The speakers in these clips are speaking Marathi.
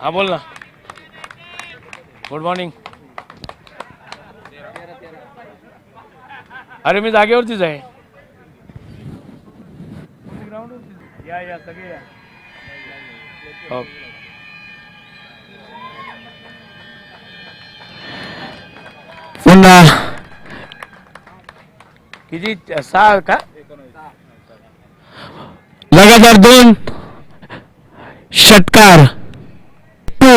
हा बोल ना. गुड मॉर्निंग अरे मी जागेवरतीच आहे. या या सगळे या. हो. पुन्हा. किती सहा का? लगातार दोन. षटकार टू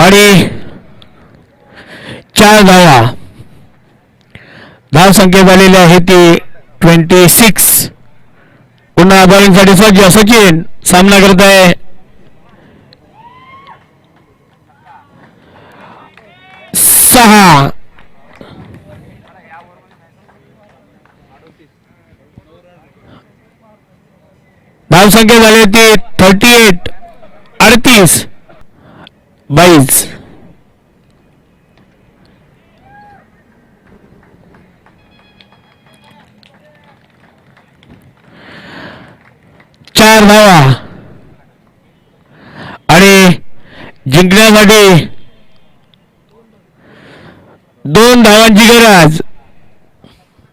आणि चार धावा धाव संख्या झालेली आहे ती ट्वेंटी सिक्स पुन्हा बॉलिंगसाठी सज्ज सचिन सामना करत आहे सहा धावसंख्या झाली ती थर्टी एट अडतीस. बाईस चार धावा आणि जिंकण्यासाठी दोन धावांची गरज.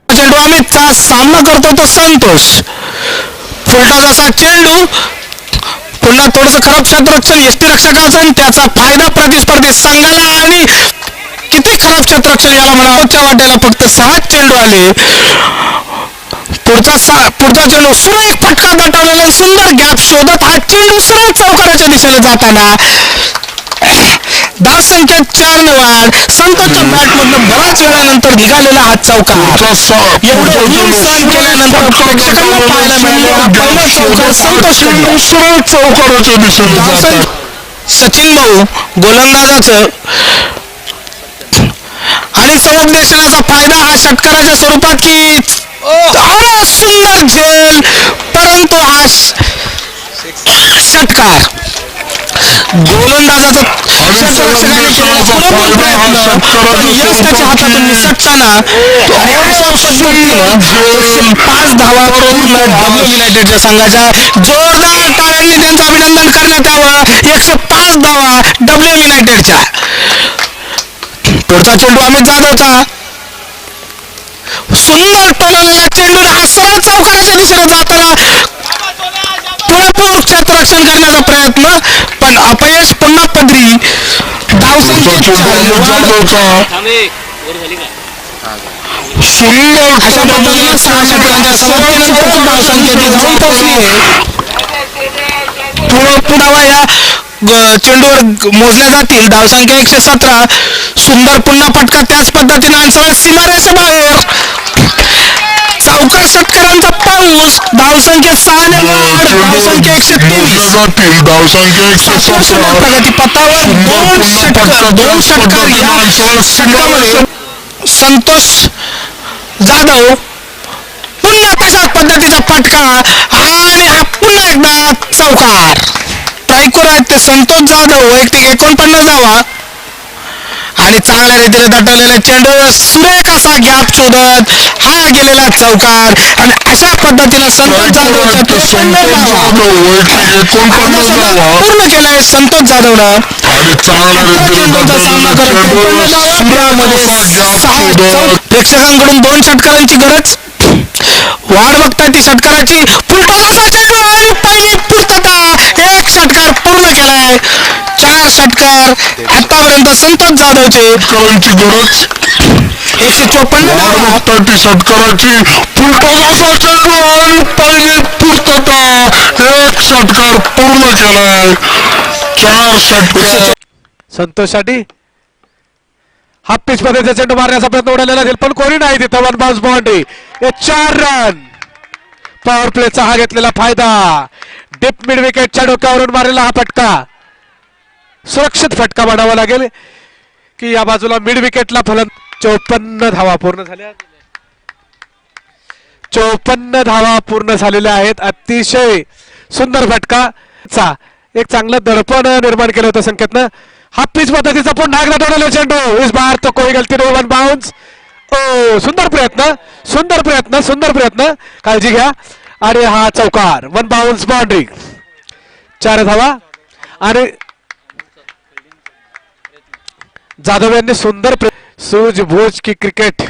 चेंडू सामना करतो तो संतोष. फुलटा जसा चेंडू पुन्हा थोडस खराब क्षेत्ररक्षण यष्टी रक्षकाचं आणि त्याचा फायदा प्रतिस्पर्धी संघाला आणि किती खराब क्षेत्ररक्षण याला म्हणावच्या वाट्याला फक्त सहा चेंडू आले पुढचा सा पुढचा चेंडू सुरेख फटका दटावलेला सुंदर गॅप शोधत हा चेंडू सरळ चौकाराच्या दिशेने जाताना. धाव संख्या चार ने वाढ संतोषच्या बॅट मधनं बराच वेळानंतर निघालेला हा दिशेने सचिन भाऊ गोलंदाजाचं आणि समुपदेशनाचा फायदा हा षटकाराच्या स्वरूपात की अरे सुंदर झेल परंतु हा षटकार गोलंदाजाचा हातातून निसटताना पाच धावा युनायटेडच्या संघाच्या. जोरदार टाळ्यांनी त्यांचं अभिनंदन करण्यात यावं. एकशे पाच धावा डब्ल्यू युनायटेडच्या. पुढचा चेंडू अमित जाधवचा सुंदर टोललेला चेंडू हा सरळ चौकाराच्या दिशेने जाताना पुरेपूर क्षेत्ररक्षण करण्याचा प्रयत्न. पण अपयश पुन्हा पदरी. सुंदर. अशा पद्धतीने सहा षटकांच्या समाप्तीनंतर धावसंख्येची धावून पोहोचली आहे. पुढं पुढावा या चेंडूवर मोजल्या जातील. धावसंख्या एकशे सतरा. सुंदर पुन्हा फटका. त्याच पद्धतीने आणि सरळ सीमारेषेबाहेर चौकार षटकारांचा पाऊस धावसंख्या सहा ने वाढ धावसंख्या एकशे तेवीस धावसंख्या एकशे सुंदर प्रगती पथावर दोन षटकार दोन षटकार या षटकामध्ये संतोष जाधव पुन्हा तशाच पद्धतीचा फटका? आणि हा पुन्हा एकदा चौकार. ट्रायकोर आहेत ते संतोष जाधव वैयक्तिक एकोणपन्नास धावा आणि चांगल्या रीतीने दटवलेला चेंडू सुरेख असा गॅप शोधत हा गेलेला चौकार. आणि अशा पद्धतीनं संतोष जाधवच्या त्रेपन्न धावा एकोणपन्नास धावा पूर्ण केलाय संतोष चौ- प्रेक्षकांकडून दोन षटकारांची गरज. वाढ बघताय ती षटकाराची. फुलटॉसाचा चेंडू आणि पहिली पूर्तता. एक षटकार पूर्ण केलाय. चार षटकार आतापर्यंत संतोष जाधवचे षटकारांची गरज? एकशे चोपन्न धावा. ती षटकाराची पहिली पूर्तता. एक षटकार पूर्ण केलाय. चार षटकार संतोषसाठी हाफ पिच मध्ये चेंडू मारण्याचा प्रयत्न उडालेला दिल पण कोणी नाही तिथं. वन बाउन्स बाउंड्री हे चार रन पॉवर प्लेचा हा घेतलेला फायदा. डिप मिड विकेटच्या डोक्यावरून मारलेला हा फटका. सुरक्षित फटका बनावा लागेल की या बाजूला मिड विकेटला फलन चौपन्न धावा पूर्ण झाल्या. चौपन्न धावा पूर्ण झालेल्या आहेत. अतिशय सुंदर फटका. चा. एक चांगलं दडपण निर्माण केलं होतं संकेतनं. हा पिच पद्धतीचा पण नागला दौडवला चेंडू इस बार तो कोई गलती नाही वन बाउन्स ओ सुंदर प्रयत्न. सुंदर प्रयत्न सुंदर प्रयत्न. काळजी घ्या. आणि हा चौकार. वन बाउन्स बाउंड्री चार धावा. आणि जाधव यांनी सुंदर प्र- सूझबूझ की क्रिकेट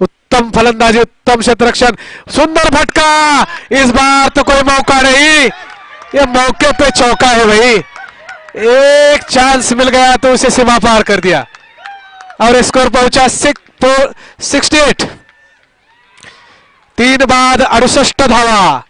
उत्तम फलंदाजी उत्तम क्षेत्ररक्षण सुंदर फटका! इस बार तो कोई मौका नहीं। ये मौके पे चौका है भाई। एक चांस मिल गया तो उसे सीमा पार कर दिया। और स्कोर पहुंचा सिक्स सिक्सटी एट तीन बाद अड़ुसठ धावा।